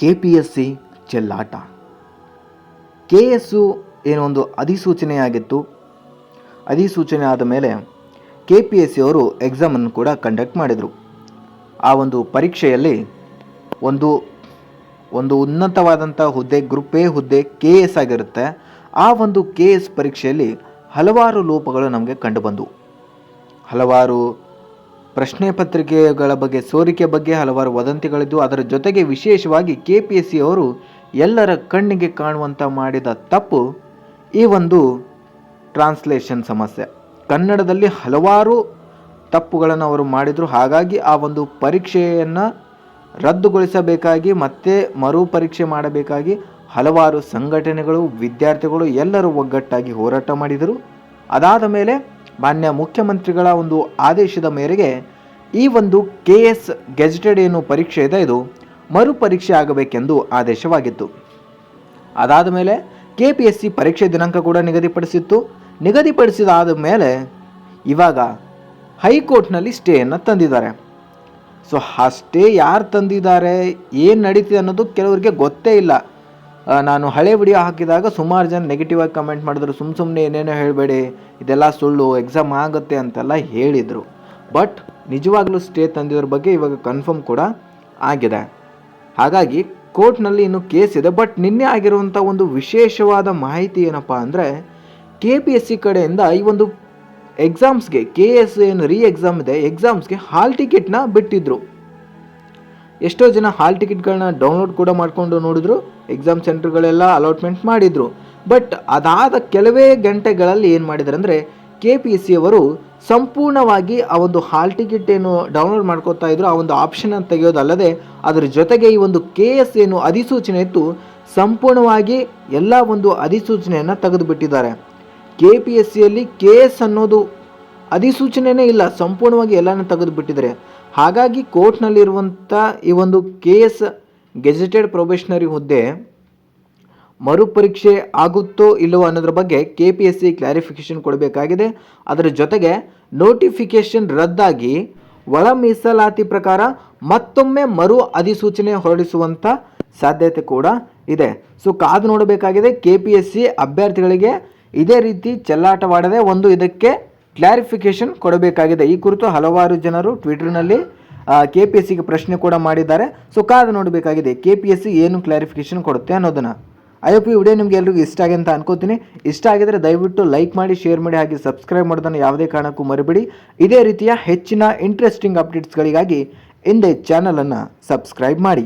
K P S C ಚೆಲ್ಲಾಟ. K S ಏನೋ ಒಂದು ಅಧಿಸೂಚನೆಯಾಗಿತ್ತು. ಅಧಿಸೂಚನೆ ಆದ ಮೇಲೆ ಕೆ ಪಿ ಎಸ್ ಸಿ ಅವರು ಎಕ್ಸಾಮನ್ನು ಕೂಡ ಕಂಡಕ್ಟ್ ಮಾಡಿದರು. ಆ ಒಂದು ಪರೀಕ್ಷೆಯಲ್ಲಿ ಒಂದು ಒಂದು ಉನ್ನತವಾದಂಥ ಹುದ್ದೆ, ಗ್ರೂಪ್ ಎ ಹುದ್ದೆ ಕೆ ಎಸ್ ಆಗಿರುತ್ತೆ. ಆ ಒಂದು ಕೆ ಎಸ್ ಪರೀಕ್ಷೆಯಲ್ಲಿ ಹಲವಾರು ಲೋಪಗಳು ನಮಗೆ ಕಂಡುಬಂದವು ಹಲವಾರು ಪ್ರಶ್ನೆ ಪತ್ರಿಕೆಗಳ ಬಗ್ಗೆ, ಸೋರಿಕೆ ಬಗ್ಗೆ ಹಲವಾರು ವದಂತಿಗಳಿದ್ದು, ಅದರ ಜೊತೆಗೆ ವಿಶೇಷವಾಗಿ ಕೆ ಪಿ ಎಸ್ ಸಿ ಅವರು ಎಲ್ಲರ ಕಣ್ಣಿಗೆ ಕಾಣುವಂಥ ಮಾಡಿದ ತಪ್ಪು ಈ ಒಂದು ಟ್ರಾನ್ಸ್ಲೇಷನ್ ಸಮಸ್ಯೆ. ಕನ್ನಡದಲ್ಲಿ ಹಲವಾರು ತಪ್ಪುಗಳನ್ನು ಅವರು ಮಾಡಿದರು. ಹಾಗಾಗಿ ಆ ಒಂದು ಪರೀಕ್ಷೆಯನ್ನು ರದ್ದುಗೊಳಿಸಬೇಕಾಗಿ, ಮತ್ತೆ ಮರು ಪರೀಕ್ಷೆ ಮಾಡಬೇಕಾಗಿ ಹಲವಾರು ಸಂಘಟನೆಗಳು, ವಿದ್ಯಾರ್ಥಿಗಳು ಎಲ್ಲರೂ ಒಗ್ಗಟ್ಟಾಗಿ ಹೋರಾಟ ಮಾಡಿದರು. ಅದಾದ ಮೇಲೆ ಮಾನ್ಯ ಮುಖ್ಯಮಂತ್ರಿಗಳ ಒಂದು ಆದೇಶದ ಮೇರೆಗೆ ಈ ಒಂದು ಕೆ ಎಸ್ ಗೆಜೆಟೆಡ್ ಏನು ಪರೀಕ್ಷೆ ಇದೆ. ಇದು ಮರು ಪರೀಕ್ಷೆ ಆಗಬೇಕೆಂದು ಆದೇಶವಾಗಿತ್ತು. ಅದಾದ ಮೇಲೆ ಕೆ ಪಿ ಎಸ್ ಸಿ ಪರೀಕ್ಷೆ ದಿನಾಂಕ ಕೂಡ ನಿಗದಿಪಡಿಸಿತ್ತು. ನಿಗದಿಪಡಿಸಿದಾದ ಮೇಲೆ ಇವಾಗ ಹೈಕೋರ್ಟ್ನಲ್ಲಿ ಸ್ಟೇಯನ್ನು ತಂದಿದ್ದಾರೆ. ಸೊ, ಆ ಸ್ಟೇ ಯಾರು ತಂದಿದ್ದಾರೆ, ಏನು ನಡೀತಿದೆ ಅನ್ನೋದು ಕೆಲವರಿಗೆ ಗೊತ್ತೇ ಇಲ್ಲ. ನಾನು ಹಳೆ ವಿಡಿಯೋ ಹಾಕಿದಾಗ ಸುಮಾರು ಜನ ನೆಗೆಟಿವ್ ಆಗಿ ಕಮೆಂಟ್ ಮಾಡಿದ್ರು. ಸುಮ್ಮ ಸುಮ್ಮನೆ ಏನೇನೋ ಹೇಳಬೇಡಿ, ಇದೆಲ್ಲ ಸುಳ್ಳು ಎಕ್ಸಾಮ್ ಆಗುತ್ತೆ ಅಂತೆಲ್ಲ ಹೇಳಿದರು. ಬಟ್ ನಿಜವಾಗ್ಲೂ ಸ್ಟೇ ತಂದಿದ್ರ ಬಗ್ಗೆ ಇವಾಗ ಕನ್ಫರ್ಮ್ ಕೂಡ ಆಗಿದೆ. ಹಾಗಾಗಿ ಕೋರ್ಟ್ನಲ್ಲಿ ಇನ್ನು ಕೇಸ್ ಇದೆ. ಬಟ್ ನಿನ್ನೆ ಆಗಿರುವಂಥ ಒಂದು ವಿಶೇಷವಾದ ಮಾಹಿತಿ ಏನಪ್ಪ ಅಂದರೆ ಕೆ ಪಿ ಎಸ್ ಸಿ ಕಡೆಯಿಂದ ಈ ಒಂದು ಎಕ್ಸಾಮ್ಸ್ಗೆ ಕೆ ಎಸ್ ಏನು ರೀ ಎಕ್ಸಾಮ್ ಇದೆ ಎಕ್ಸಾಮ್ಸ್ಗೆ ಹಾಲ್ ಟಿಕೆಟ್ನ ಬಿಟ್ಟಿದ್ರು. ಎಷ್ಟೋ ಜನ ಹಾಲ್ ಟಿಕೆಟ್ಗಳನ್ನ ಡೌನ್ಲೋಡ್ ಕೂಡ ಮಾಡಿಕೊಂಡು ನೋಡಿದ್ರು, ಎಕ್ಸಾಮ್ ಸೆಂಟರ್ಗಳೆಲ್ಲ ಅಲಾಟ್ಮೆಂಟ್ ಮಾಡಿದ್ರು. ಬಟ್ ಅದಾದ ಕೆಲವೇ ಗಂಟೆಗಳಲ್ಲಿ ಏನು ಮಾಡಿದ್ದಾರೆ ಅಂದರೆ, ಕೆ ಪಿ ಎಸ್ ಸಿ ಅವರು ಸಂಪೂರ್ಣವಾಗಿ ಆ ಒಂದು ಹಾಲ್ ಟಿಕೆಟ್ ಏನು ಡೌನ್ಲೋಡ್ ಮಾಡ್ಕೋತಾ ಇದ್ರು. ಆ ಒಂದು ಆಪ್ಷನ್ ತೆಗೆಯೋದಲ್ಲದೆ, ಅದರ ಜೊತೆಗೆ ಈ ಒಂದು ಕೆ ಎಸ್ ಏನು ಅಧಿಸೂಚನೆ ಇತ್ತು. ಸಂಪೂರ್ಣವಾಗಿ ಎಲ್ಲ ಒಂದು ಅಧಿಸೂಚನೆಯನ್ನು ತೆಗೆದುಬಿಟ್ಟಿದ್ದಾರೆ. ಕೆ ಪಿ ಎಸ್ ಸಿಯಲ್ಲಿ ಕೆ ಎಸ್ ಅನ್ನೋದು ಅಧಿಸೂಚನೆಯೇ ಇಲ್ಲ, ಸಂಪೂರ್ಣವಾಗಿ ಎಲ್ಲನೂ ತೆಗೆದು ಬಿಟ್ಟಿದ್ದಾರೆ ಹಾಗಾಗಿ ಕೋರ್ಟ್ನಲ್ಲಿರುವಂಥ ಈ ಒಂದು ಕೆ ಎಸ್ ಗೆಜೆಟೆಡ್ ಪ್ರೊಬೇಷನರಿ ಹುದ್ದೆ ಮರುಪರೀಕ್ಷೆ ಆಗುತ್ತೋ ಇಲ್ಲವೋ ಅನ್ನೋದ್ರ ಬಗ್ಗೆ K P S C clarification ಕೊಡಬೇಕಾಗಿದೆ. ಅದರ ಜೊತೆಗೆ ನೋಟಿಫಿಕೇಶನ್ ರದ್ದಾಗಿ ಒಳ ಮೀಸಲಾತಿ ಪ್ರಕಾರ ಮತ್ತೊಮ್ಮೆ ಮರು ಅಧಿಸೂಚನೆ ಹೊರಡಿಸುವಂಥ ಸಾಧ್ಯತೆ ಕೂಡ ಇದೆ. ಸೊ ಕಾದು ನೋಡಬೇಕಾಗಿದೆ ಕೆ ಪಿ ಎಸ್ ಸಿ ಅಭ್ಯರ್ಥಿಗಳಿಗೆ ಇದೇ ರೀತಿ ಚೆಲ್ಲಾಟವಾಡದೆ ಒಂದು ಇದಕ್ಕೆ ಕ್ಲಾರಿಫಿಕೇಶನ್ ಕೊಡಬೇಕಾಗಿದೆ. ಈ ಕುರಿತು ಹಲವಾರು ಜನರು ಟ್ವಿಟರ್ನಲ್ಲಿ ಕೆ ಪಿ ಎಸ್ ಪ್ರಶ್ನೆ ಕೂಡ ಮಾಡಿದ್ದಾರೆ. ಸೊ ಕಾದು ನೋಡಬೇಕಾಗಿದೆ ಕೆ ಪಿ ಎಸ್ ಸಿ ಏನು ಕ್ಲಾರಿಫಿಕೇಶನ್ ಕೊಡುತ್ತೆ ಅನ್ನೋದನ್ನು. ಐ ಹೋಪ್ ಈ ವಿಡಿಯೋ ನಿಮಗೆ ಎಲ್ರಿಗೂ ಇಷ್ಟ ಆಗಿದೆ ಅಂತ ಅನ್ಕೋತೀನಿ. ಇಷ್ಟ ಆಗಿದ್ರೆ ದಯವಿಟ್ಟು ಲೈಕ್ ಮಾಡಿ ಶೇರ್ ಮಾಡಿ, ಹಾಗೆ ಸಬ್ಸ್ಕ್ರೈಬ್ ಮಾಡೋದನ್ನು ಯಾವುದೇ ಕಾರಣಕ್ಕೂ ಮರಿಬೇಡಿ. ಇದೇ ರೀತಿಯ ಹೆಚ್ಚಿನ ಇಂಟ್ರೆಸ್ಟಿಂಗ್ ಅಪ್ಡೇಟ್ಸ್ಗಳಿಗಾಗಿ ಹಿಂದೆ ಚಾನಲನ್ನು ಸಬ್ಸ್ಕ್ರೈಬ್ ಮಾಡಿ.